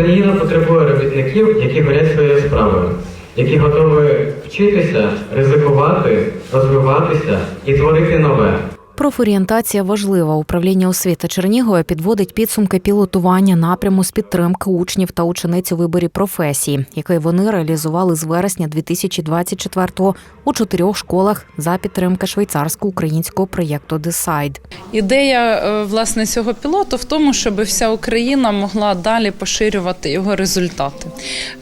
Україна потребує робітників, які горять своєю справою, які готові вчитися, ризикувати, розвиватися і творити нове. Профорієнтація важлива. Управління освіти Чернігова підводить підсумки пілотування напряму з підтримки учнів та учениць у виборі професії, який вони реалізували з вересня 2024-го у чотирьох школах за підтримки швейцарсько-українського проєкту Decide. Ідея е, власне цього пілоту в тому, щоб вся Україна могла далі поширювати його результати.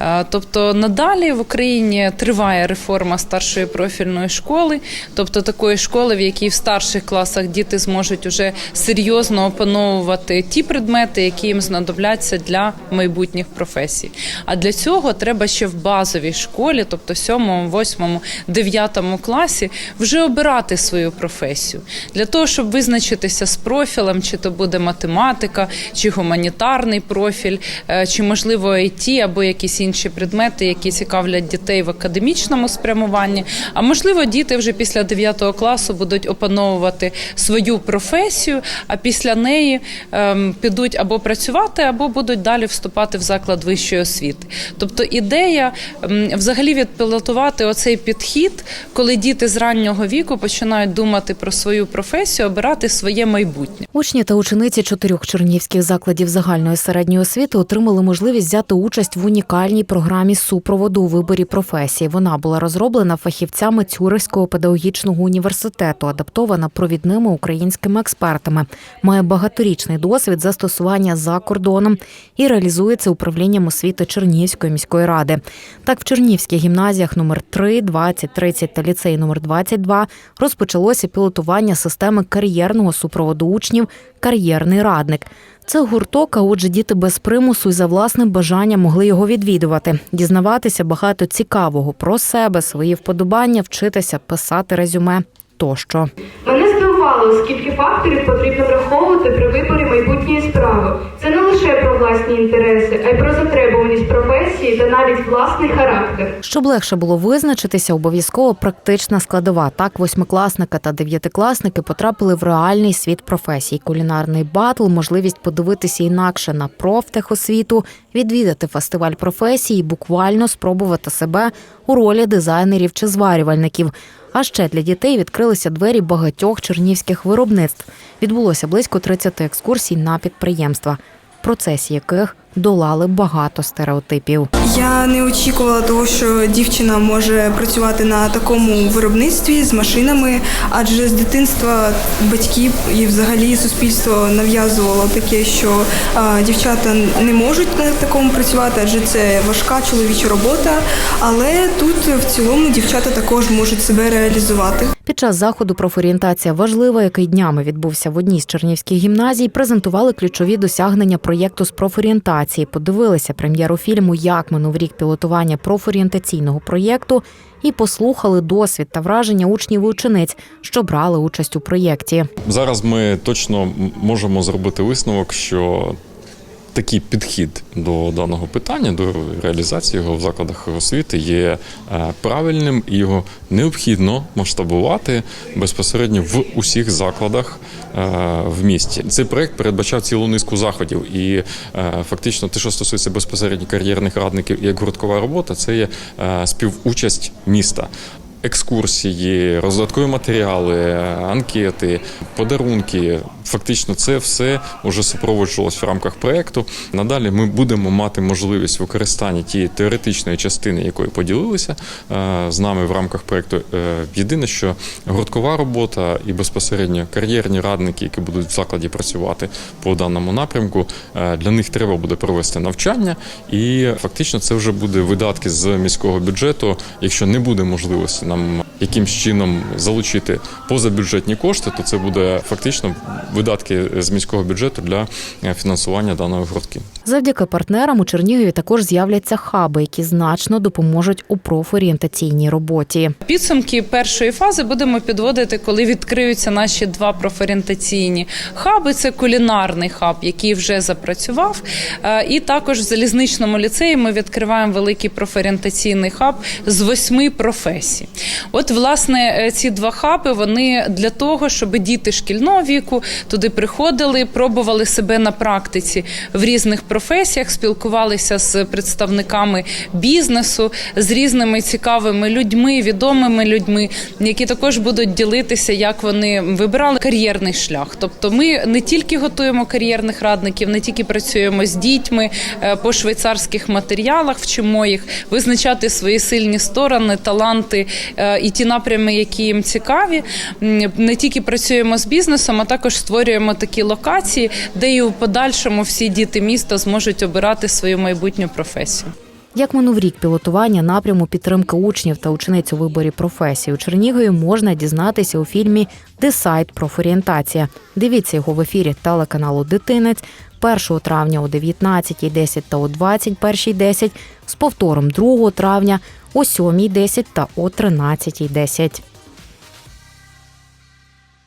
Е, Тобто надалі в Україні триває реформа старшої профільної школи, тобто такої школи, в якій в старших класах діти зможуть уже серйозно опановувати ті предмети, які їм знадобляться для майбутніх професій. А для цього треба ще в базовій школі, тобто 7, 8, 9 класі, вже обирати свою професію для того, щоб визначитися з профілем, чи то буде математика, чи гуманітарний профіль, е, чи можливо IT або якісь інші предмети, які цікавлять дітей в академічному спрямуванні. А можливо, діти вже після 9 класу будуть опановувати свою професію, а після неї ем, підуть або працювати, або будуть далі вступати в заклад вищої освіти. Тобто ідея ем, взагалі відпілотувати оцей підхід, коли діти з раннього віку починають думати про свою професію, обирати своє майбутнє. Учні та учениці чотирьох чернігівських закладів загальної середньої освіти отримали можливість взяти участь в унікальній програмі супроводу у виборі професії. Вона була розроблена фахівцями Цюрихського педагогічного університету, адаптована провідними українськими експертами. Має багаторічний досвід застосування за кордоном і реалізується управлінням освіти Чернігівської міської ради. Так, в Чернігівських гімназіях номер 3, 20, 30 та ліцей номер 22 розпочалося пілотування системи кар'єрного супроводу учнів Кар'єрний радник. Це гурток, а отже, діти без примусу і за власним бажанням могли його відвідувати, дізнаватися багато цікавого про себе, свої вподобання, вчитися, писати резюме тощо. Мене здивувало, скільки факторів потрібно враховувати при виборі майбутньої справи. Це не лише про власні інтереси, а й про затребуваність професії та навіть власний характер. Щоб легше було визначитися, обов'язково практична складова. Так, восьмикласники та дев'ятикласники потрапили в реальний світ професій. Кулінарний батл, можливість подивитися інакше на профтехосвіту, відвідати фестиваль професій, і буквально спробувати себе у ролі дизайнерів чи зварювальників. А ще для дітей відкрилися двері багатьох чернівських виробництв. Відбулося близько 30 екскурсій на підприємства, процесі яких долали багато стереотипів. Я не очікувала того, що дівчина може працювати на такому виробництві з машинами, адже з дитинства батьки і взагалі суспільство нав'язувало таке, що а, дівчата не можуть на такому працювати, адже це важка чоловіча робота. Але тут в цілому дівчата також можуть себе реалізувати. Під час заходу профорієнтація важлива, який днями відбувся в одній з чернівських гімназій, презентували ключові досягнення проєкту з профорієнтації. Подивилися прем'єру фільму Як минув рік пілотування профорієнтаційного проєкту і послухали досвід та враження учнів і учениць, що брали участь у проєкті. Зараз ми точно можемо зробити висновок, що такий підхід до даного питання, до реалізації його в закладах освіти є е, правильним і його необхідно масштабувати безпосередньо в усіх закладах е, в місті. Цей проект передбачав цілу низку заходів, і е, фактично, те, що стосується безпосередньо кар'єрних радників як гурткова робота, це є співучасть міста. Екскурсії, роздаткові матеріали, анкети, подарунки. Фактично, це все вже супроводжувалось в рамках проекту. Надалі ми будемо мати можливість використання тієї теоретичної частини, якою поділилися е, з нами в рамках проекту. Е, Єдине, що гурткова робота і безпосередньо кар'єрні радники, які будуть в закладі працювати по даному напрямку, е, для них треба буде провести навчання, і фактично це вже буде видатки з міського бюджету, якщо не буде можливості нам якимсь чином залучити позабюджетні кошти, то це буде фактично видатки з міського бюджету для е, фінансування даної гуртки. Завдяки партнерам у Чернігові також з'являться хаби, які значно допоможуть у профорієнтаційній роботі. Підсумки першої фази будемо підводити, коли відкриються наші два профорієнтаційні хаби. Це кулінарний хаб, який вже запрацював. Е, І також в залізничному ліцеї ми відкриваємо великий профорієнтаційний хаб з восьми професій. От от власне е, ці два хаби вони для того, щоб діти шкільного віку туди приходили, пробували себе на практиці в різних професіях, спілкувалися з представниками бізнесу, з різними цікавими людьми, відомими людьми, які також будуть ділитися, як вони вибирали кар'єрний шлях. Тобто, ми не тільки готуємо кар'єрних радників, не тільки працюємо з дітьми е, по швейцарських матеріалах, вчимо їх визначати свої сильні сторони, таланти е, і ті напрями, які їм цікаві. Не тільки працюємо з бізнесом, а також створюємо такі локації, де і в подальшому всі діти міста зможуть обирати свою майбутню професію. Як минув рік пілотування напряму підтримки учнів та учениць у виборі професії у Чернігові можна дізнатися у фільмі Десайт профорієнтація. Дивіться його в ефірі телеканалу Дитинець 1 травня о 19.10 та о 21.10, з повтором 2 травня о 7.10 та о 13.10.